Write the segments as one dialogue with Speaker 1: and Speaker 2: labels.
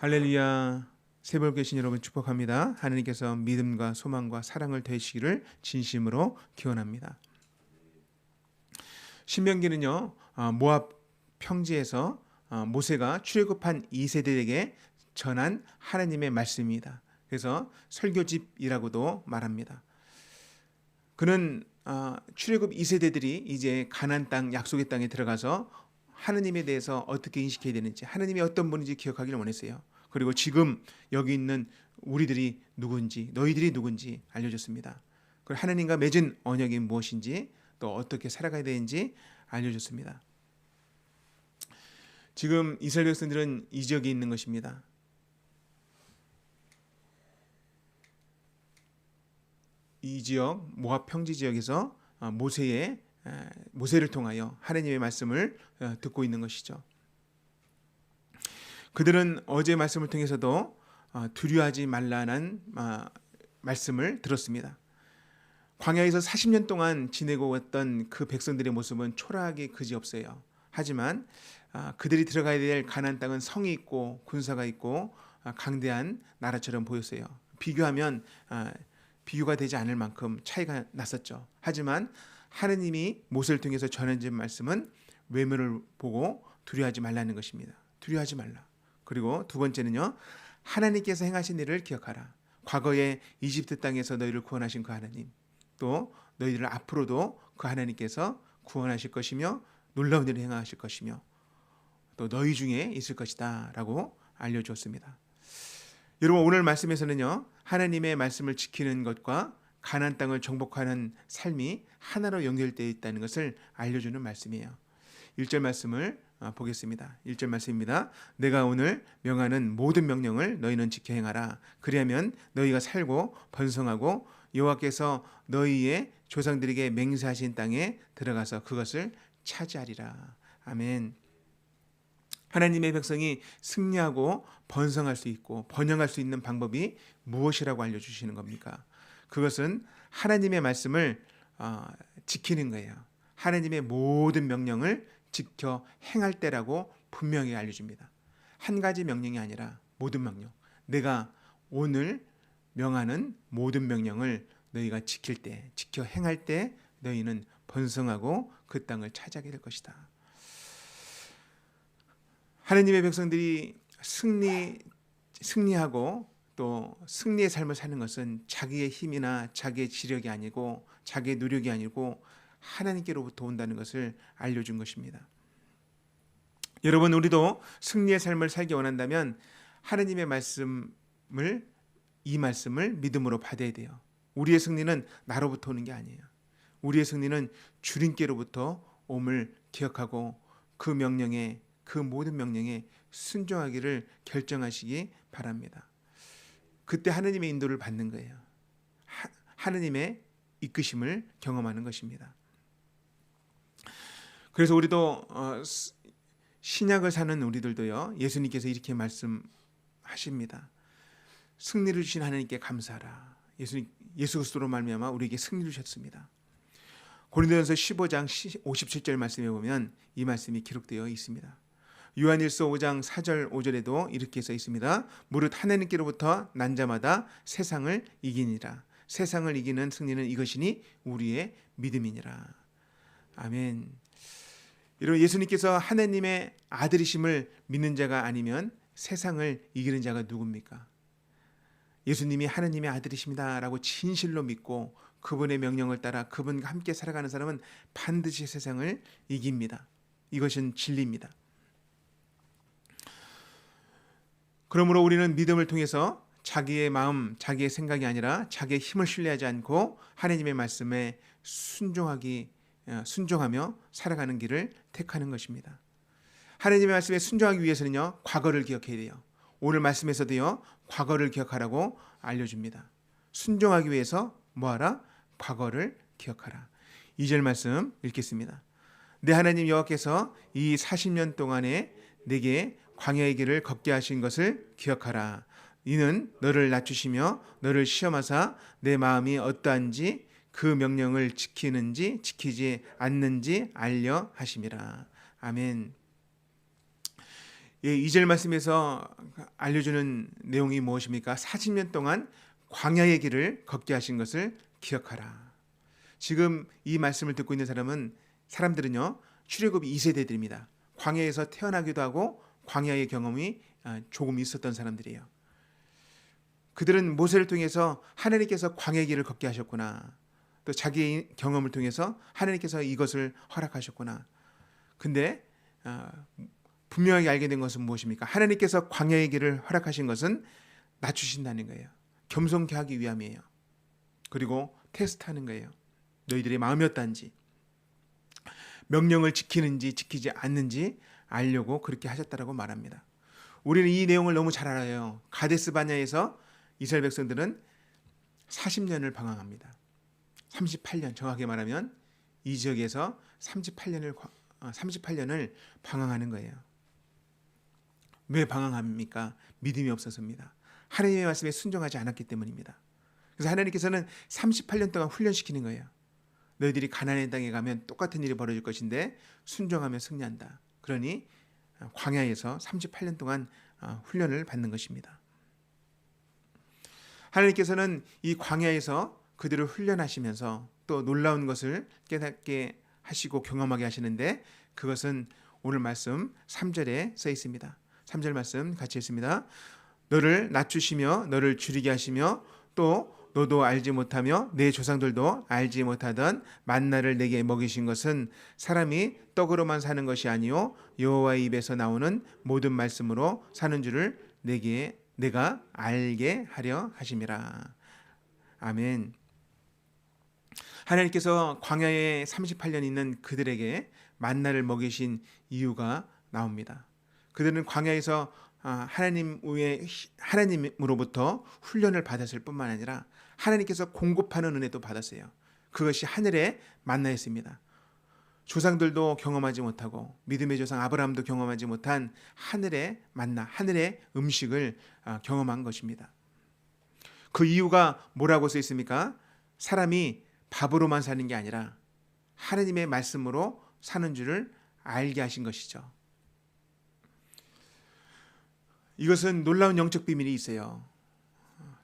Speaker 1: 할렐루야. 새벽 계신 여러분 축복합니다. 하나님께서 믿음과 소망과 사랑을 되시기를 진심으로 기원합니다. 신명기는요 어, 모압 평지에서 어, 모세가 출애굽한 2세대에게 전한 하나님의 말씀입니다. 그래서 설교집이라고도 말합니다. 그는 어, 출애굽 2세대들이 이제 가나안 땅 약속의 땅에 들어가서 하느님에 대해서 어떻게 인식해야 되는지 하느님이 어떤 분인지 기억하기를 원했어요. 그리고 지금 여기 있는 우리들이 누군지 너희들이 누군지 알려줬습니다. 그리고 하느님과 맺은 언약이 무엇인지 또 어떻게 살아가야 되는지 알려줬습니다. 지금 이스라엘 백성들은 이 지역에 있는 것입니다. 이 지역 모압 평지 지역에서 어, 모세의 모세를 통하여 하나님의 말씀을 어, 듣고 있는 것이죠. 그들은 어제 말씀을 통해서도 어, 두려워하지 말라는 말씀을 들었습니다. 광야에서 40년 동안 지내고 왔던 그 백성들의 모습은 초라하게 그지없어요. 하지만 그들이 들어가야 될 가나안 땅은 성이 있고 군사가 있고 강대한 나라처럼 보였어요. 비교하면 비교가 되지 않을 만큼 차이가 났었죠. 하지만 하느님이 모세를 통해서 전해진 말씀은 외모를 보고 두려워하지 말라는 것입니다. 두려워하지 말라. 그리고 두 번째는요. 하나님께서 행하신 일을 기억하라. 과거에 이집트 땅에서 너희를 구원하신 그 하나님. 또 너희들을 앞으로도 그 하나님께서 구원하실 것이며 놀라운 일을 행하실 것이며 또 너희 중에 있을 것이다라고 알려 주었습니다. 여러분 오늘 말씀에서는요. 하나님의 말씀을 지키는 것과 가난 땅을 정복하는 삶이 하나로 연결되어 있다는 것을 알려주는 말씀이에요. 1절 말씀을 어, 보겠습니다. 1절 말씀입니다. 내가 오늘 명하는 모든 명령을 너희는 지켜 행하라. 그리하면 너희가 살고 번성하고 여호와께서 너희의 조상들에게 맹세하신 땅에 들어가서 그것을 차지하리라. 아멘. 하나님의 백성이 승리하고 번성할 수 있고 번영할 수 있는 방법이 무엇이라고 알려 주시는 겁니까? 그것은 하나님의 말씀을 어, 지키는 거예요. 하나님의 모든 명령을 지켜 행할 때라고 분명히 알려줍니다. 한 가지 명령이 아니라 모든 명령. 내가 오늘 명하는 모든 명령을 너희가 지킬 때, 지켜 행할 때 너희는 번성하고 그 땅을 차지하게 될 것이다. 하나님의 백성들이 승리 승리하고 또 승리의 삶을 사는 것은 자기의 힘이나 자기의 지력이 아니고 자기의 노력이 아니고 하나님께로부터 온다는 것을 알려준 것입니다. 여러분 우리도 승리의 삶을 살기 원한다면 하나님의 말씀을 이 말씀을 믿음으로 받아야 돼요. 우리의 승리는 나로부터 오는 게 아니에요. 우리의 승리는 주님께로부터 옴을 기억하고 그 명령에 그 모든 명령에 순종하기를 결정하시기 바랍니다. 그때 하느님의 인도를 받는 거예요. 하, 느님의 이끄심을 경험하는 것입니다. 그래서 우리도 어, 신약을 사는 우리들도요. 예수님께서 이렇게 말씀하십니다. 승리를 주신 하나님께 감사하라. 예수 예수 그리스도로 말미암아 우리에게 승리를 주셨습니다. 고린도전서 15장 57절 말씀에 보면 이 말씀이 기록되어 있습니다. 요한일서 5장 4절 5절에도 이렇게 써 있습니다. 무릇 하나님께로부터 난 자마다 세상을 이기니라. 세상을 이기는 승리는 이것이니 우리의 믿음이니라. 아멘. 여러분 예수님께서 하나님의 아들이심을 믿는 자가 아니면 세상을 이기는 자가 누굽니까? 예수님이 하나님의 아들이십니다라고 진실로 믿고 그분의 명령을 따라 그분과 함께 살아가는 사람은 반드시 세상을 이깁니다. 이것은 진리입니다. 그러므로 우리는 믿음을 통해서 자기의 마음, 자기의 생각이 아니라 자기의 힘을 신뢰하지 않고 하나님의 말씀에 순종하기 어, 순종하며 살아가는 길을 택하는 것입니다. 하나님의 말씀에 순종하기 위해서는요. 과거를 기억해야 돼요. 오늘 말씀에서도요. 과거를 기억하라고 알려줍니다. 순종하기 위해서 뭐하라? 과거를 기억하라. 2절 말씀 읽겠습니다. 내 하나님 여호와께서 이 40년 동안에 내게 광야의 길을 걷게 하신 것을 기억하라. 이는 너를 낮추시며 너를 시험하사 내 마음이 어떠한지 그 명령을 지키는지 지키지 않는지 알려 하심이라. 아멘. 예, 2절 말씀에서 알려주는 내용이 무엇입니까? 40년 동안 광야의 길을 걷게 하신 것을 기억하라. 지금 이 말씀을 듣고 있는 사람은 사람들은요 출애굽 2세대들입니다. 광야에서 태어나기도 하고 광야의 경험이 아, 조금 있었던 사람들이에요. 그들은 모세를 통해서 하나님께서 광야의 길을 걷게 하셨구나. 또 자기의 경험을 통해서 하나님께서 이것을 허락하셨구나. 근데 아, 분명하게 알게 된 것은 무엇입니까? 하나님께서 광야의 길을 허락하신 것은 낮추신다는 거예요. 겸손케 하기 위함이에요. 그리고 테스트하는 거예요. 너희들의 마음이 어떤지 명령을 지키는지 지키지 않는지 알려고 그렇게 하셨다라고 말합니다. 우리는 이 내용을 너무 잘 알아요. 가데스 바냐에서 이스라엘 백성들은 40년을 방황합니다. 38년 정확하게 말하면 이 지역에서 38년을 38년을 방황하는 거예요. 왜 방황합니까? 믿음이 없어서입니다. 하나님의 말씀에 순종하지 않았기 때문입니다. 그래서 하나님께서는 38년 동안 훈련시키는 거예요. 너희들이 가나안 땅에 가면 똑같은 일이 벌어질 것인데 순종하면 승리한다. 그러니 광야에서 38년 동안 어, 훈련을 받는 것입니다. 하나님께서는 이 광야에서 그들을 훈련하시면서 또 놀라운 것을 깨닫게 하시고 경험하게 하시는데 그것은 오늘 말씀 3절에 써 있습니다. 3절 말씀 같이 했습니다. 너를 낮추시며 너를 줄이게 하시며 또 너도 알지 못하며 내 조상들도 알지 못하던 만나를 내게 먹이신 것은 사람이 떡으로만 사는 것이 아니요 여호와의 입에서 나오는 모든 말씀으로 사는 줄을 내게 내가 알게 하려 하심이라. 아멘. 하나님께서 광야에 38년 있는 그들에게 만나를 먹이신 이유가 나옵니다. 그들은 광야에서 아, 하나님 의 하나님으로부터 훈련을 받았을 뿐만 아니라 하나님께서 공급하는 은혜도 받았어요. 그것이 하늘의 만나였습니다. 조상들도 경험하지 못하고 믿음의 조상 아브라함도 경험하지 못한 하늘의 만나, 하늘의 음식을 아, 경험한 것입니다. 그 이유가 뭐라고 써 있습니까? 사람이 밥으로만 사는 게 아니라 하나님의 말씀으로 사는 줄을 알게 하신 것이죠. 이것은 놀라운 영적 비밀이 있어요.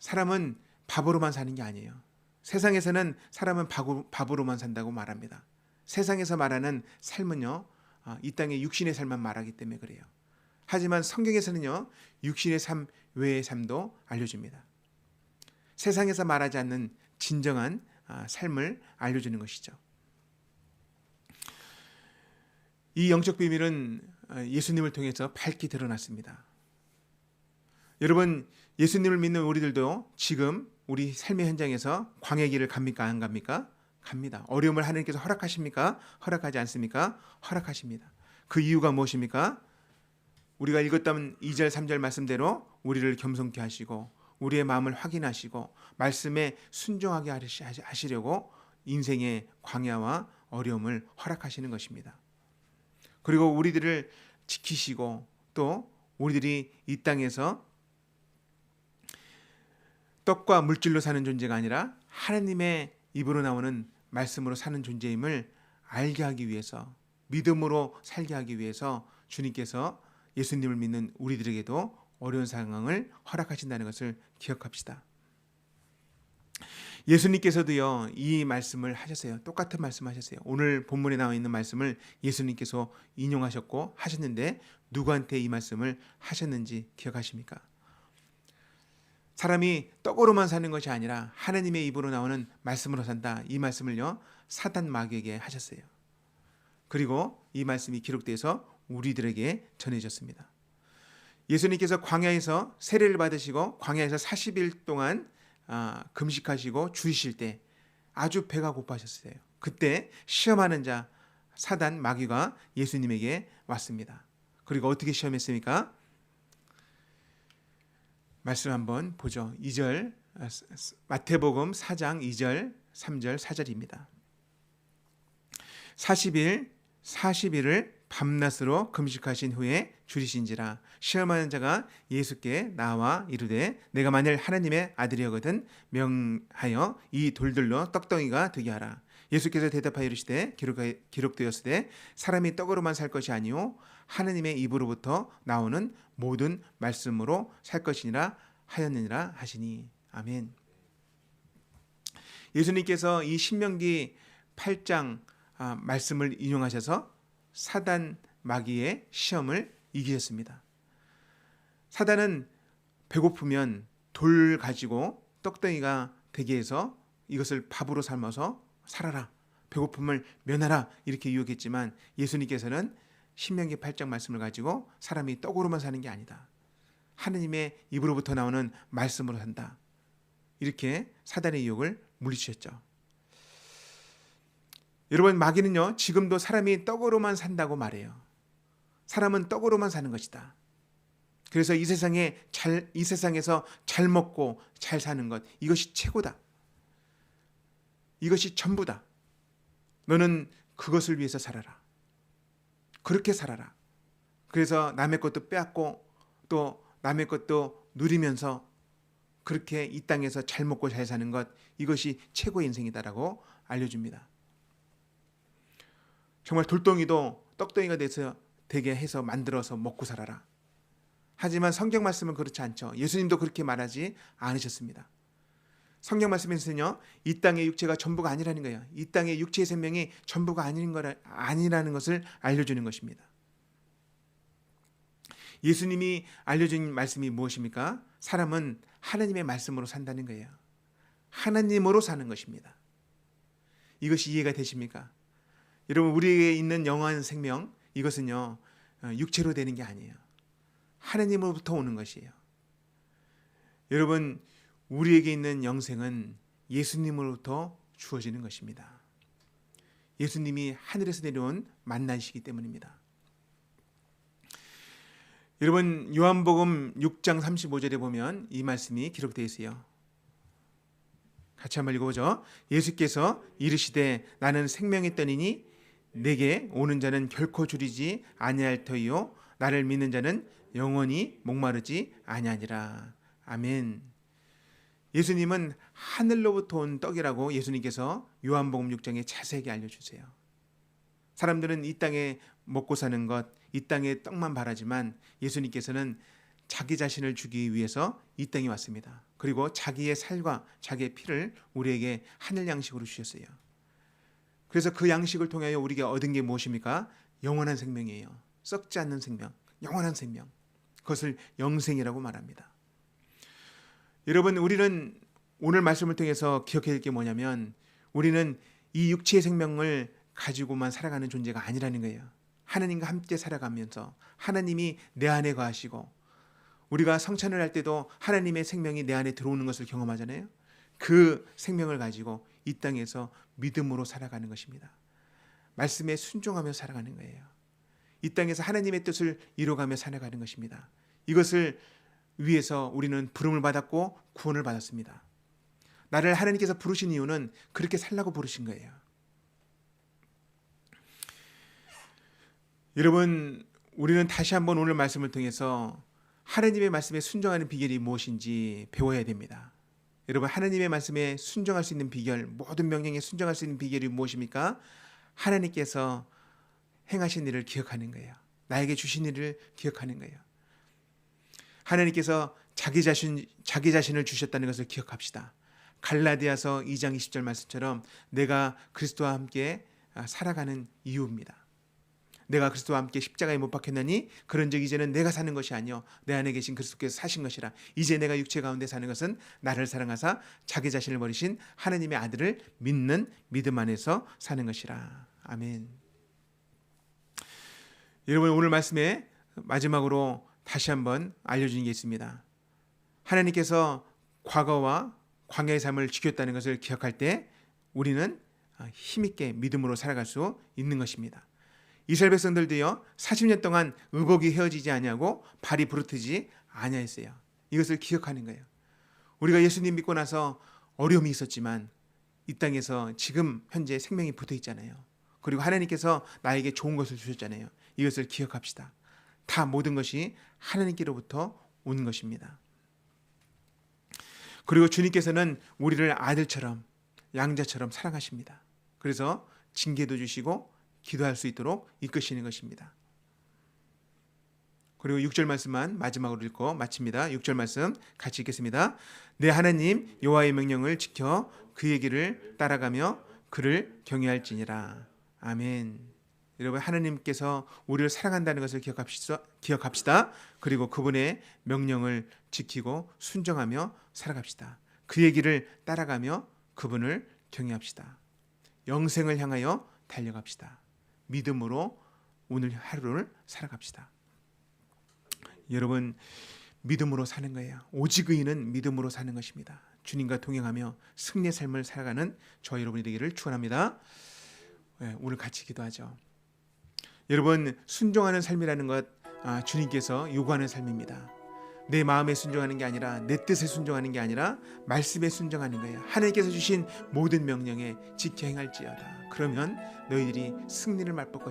Speaker 1: 사람은 밥으로만 사는 게 아니에요. 세상에서는 사람은 밥으로만 산다고 말합니다. 세상에서 말하는 삶은요, 아, 이 땅의 육신의 삶만 말하기 때문에 그래요. 하지만 성경에서는요, 육신의 삶 외의 삶도 알려줍니다. 세상에서 말하지 않는 진정한 아, 삶을 알려주는 것이죠. 이 영적 비밀은 아, 예수님을 통해서 밝히 드러났습니다. 여러분 예수님을 믿는 우리들도 지금 우리 삶의 현장에서 광야 길을 갑니까 안 갑니까? 갑니다. 어려움을 하나님께서 허락하십니까? 허락하지 않습니까? 허락하십니다. 그 이유가 무엇입니까? 우리가 읽었던 2절 3절 말씀대로 우리를 겸손케 하시고 우리의 마음을 확인하시고 말씀에 순종하게 하시려고 인생의 광야와 어려움을 허락하시는 것입니다. 그리고 우리들을 지키시고 또 우리들이 이 땅에서 떡과 물질로 사는 존재가 아니라 하나님의 입으로 나오는 말씀으로 사는 존재임을 알게 하기 위해서 믿음으로 살게 하기 위해서 주님께서 예수님을 믿는 우리들에게도 어려운 상황을 허락하신다는 것을 기억합시다. 예수님께서도요 이 말씀을 하셨어요. 똑같은 말씀하셨어요. 오늘 본문에 나와 있는 말씀을 예수님께서 인용하셨고 하셨는데 누구한테 이 말씀을 하셨는지 기억하십니까? 사람이 떡으로만 사는 것이 아니라 하나님의 입으로 나오는 말씀으로 산다. 이 말씀을요 사단 마귀에게 하셨어요. 그리고 이 말씀이 기록돼서 우리들에게 전해졌습니다. 예수님께서 광야에서 세례를 받으시고 광야에서 40일 동안 아, 금식하시고 주이실 때 아주 배가 고파셨어요. 그때 시험하는 자 사단 마귀가 예수님에게 왔습니다. 그리고 어떻게 시험했습니까? 말씀 한번 보죠. 2절 아, 마태복음 4장 2절 3절 4절입니다. 40일 40일을 밤낮으로 금식하신 후에 줄이신지라 시험하는 자가 예수께 나와 이르되 내가 만일 하나님의 아들이거든 명하여 이 돌들로 떡덩이가 되게 하라 예수께서 대답하여 이르시되 기록되었으되 사람이 떡으로만 살 것이 아니요 하느님의 입으로부터 나오는 모든 말씀으로 살 것이니라 하였느니라 하시니 아멘. 예수님께서 이 신명기 8장 아, 말씀을 인용하셔서 사단 마귀의 시험을 이기셨습니다. 사단은 배고프면 돌 가지고 떡덩이가 되게 해서 이것을 밥으로 삶아서 살아라. 배고픔을 면하라. 이렇게 유혹했지만 예수님께서는 신명기 8장 말씀을 가지고 사람이 떡으로만 사는 게 아니다. 하느님의 입으로부터 나오는 말씀으로 산다. 이렇게 사단의 유혹을 물리치셨죠. 여러분 마귀는요 지금도 사람이 떡으로만 산다고 말해요. 사람은 떡으로만 사는 것이다. 그래서 이 세상에 잘 이 세상에서 잘 먹고 잘 사는 것 이것이 최고다. 이것이 전부다. 너는 그것을 위해서 살아라. 그렇게 살아라. 그래서 남의 것도 빼앗고 또 남의 것도 누리면서 그렇게 이 땅에서 잘 먹고 잘 사는 것 이것이 최고의 인생이다라고 알려줍니다. 정말 돌덩이도 떡덩이가 돼서 되게 해서 만들어서 먹고 살아라. 하지만 성경 말씀은 그렇지 않죠. 예수님도 그렇게 말하지 않으셨습니다. 성경 말씀에서는요, 이 땅의 육체가 전부가 아니라는 거예요. 이 땅의 육체의 생명이 전부가 아닌 거라, 아니라는 것을 알려주는 것입니다. 예수님이 알려준 말씀이 무엇입니까? 사람은 하나님의 말씀으로 산다는 거예요. 하나님으로 사는 것입니다. 이것이 이해가 되십니까? 여러분 우리에게 있는 영원한 생명 이것은요 어, 육체로 되는 게 아니에요. 하나님으로부터 오는 것이에요. 여러분 우리에게 있는 영생은 예수님으로부터 주어지는 것입니다. 예수님이 하늘에서 내려온 만나시기 때문입니다. 여러분 요한복음 6장 35절에 보면 이 말씀이 기록되어 있어요. 같이 한번 읽어보죠. 예수께서 이르시되 나는 생명의 떠니니 내게 오는 자는 결코 줄이지 아니할 터이요 나를 믿는 자는 영원히 목마르지 아니하니라. 아멘. 예수님은 하늘로부터 온 떡이라고 예수님께서 요한복음 6장에 자세하게 알려주세요. 사람들은 이 땅에 먹고 사는 것, 이 땅에 떡만 바라지만 예수님께서는 자기 자신을 주기 위해서 이 땅에 왔습니다. 그리고 자기의 살과 자기의 피를 우리에게 하늘 양식으로 주셨어요. 그래서 그 양식을 통하여 우리가 얻은 게 무엇입니까? 영원한 생명이에요. 썩지 않는 생명, 영원한 생명. 그것을 영생이라고 말합니다. 여러분, 우리는 오늘 말씀을 통해서 기억해야 될 게 뭐냐면 우리는 이 육체의 생명을 가지고만 살아가는 존재가 아니라는 거예요. 하나님과 함께 살아가면서 하나님이 내 안에 거하시고 우리가 성찬을 할 때도 하나님의 생명이 내 안에 들어오는 것을 경험하잖아요. 그 생명을 가지고 이 땅에서 믿음으로 살아가는 것입니다. 말씀에 순종하며 살아가는 거예요. 이 땅에서 하나님의 뜻을 이루어가며 살아가는 것입니다. 이것을 위해서 우리는 부름을 받았고 구원을 받았습니다. 나를 하나님께서 부르신 이유는 그렇게 살라고 부르신 거예요. 여러분, 우리는 다시 한번 오늘 말씀을 통해서 하나님의 말씀에 순종하는 비결이 무엇인지 배워야 됩니다. 여러분, 하나님의 말씀에 순종할 수 있는 비결, 모든 명령에 순종할 수 있는 비결이 무엇입니까? 하나님께서 행하신 일을 기억하는 거예요. 나에게 주신 일을 기억하는 거예요. 하나님께서 자기 자신 자기 자신을 주셨다는 것을 기억합시다. 갈라디아서 2장 20절 말씀처럼 내가 그리스도와 함께 살아가는 이유입니다. 내가 그리스도와 함께 십자가에 못 박혔나니 그런즉 이제는 내가 사는 것이 아니요 내 안에 계신 그리스도께서 사신 것이라 이제 내가 육체 가운데 사는 것은 나를 사랑하사 자기 자신을 버리신 하나님의 아들을 믿는 믿음 안에서 사는 것이라 아멘. 여러분 오늘 말씀에 마지막으로 다시 한번 알려주는 게 있습니다. 하나님께서 과거와 광야의 삶을 지켰다는 것을 기억할 때 우리는 힘있게 믿음으로 살아갈 수 있는 것입니다. 이스라엘 백성들도요 40년 동안 의복이 헤어지지 아니하고 발이 부르트지 아니하였어요. 이것을 기억하는 거예요. 우리가 예수님 믿고 나서 어려움이 있었지만 이 땅에서 지금 현재 생명이 붙어 있잖아요. 그리고 하나님께서 나에게 좋은 것을 주셨잖아요. 이것을 기억합시다. 다 모든 것이 하나님께로부터 온 것입니다. 그리고 주님께서는 우리를 아들처럼 양자처럼 사랑하십니다. 그래서 징계도 주시고 기도할 수 있도록 이끄시는 것입니다. 그리고 6절 말씀만 마지막으로 읽고 마칩니다. 6절 말씀 같이 읽겠습니다. 내 하나님 여호와의 명령을 지켜 그의 길을 따라가며 그를 경외할지니라. 아멘. 여러분 하나님께서 우리를 사랑한다는 것을 기억합시다. 기억합시다. 그리고 그분의 명령을 지키고 순종하며 살아갑시다. 그의 길을 따라가며 그분을 경외합시다. 영생을 향하여 달려갑시다. 믿음으로 오늘 하루를 살아갑시다. 여러분 믿음으로 사는 거예요. 오직 의인은 믿음으로 사는 것입니다. 주님과 동행하며 승리의 삶을 살아가는 저 여러분이 되기를 축원합니다. 예, 오늘 같이 기도하죠. 여러분 순종하는 삶이라는 것 아, 주님께서 요구하는 삶입니다. 내 마음에 순종하는 게 아니라 내 뜻에 순종하는 게 아니라 말씀에 순종하는 거예요. 하나님께서 주신 모든 명령에 지켜 행할지어다. 그러면 너희들이 승리를 맛볼 것이다.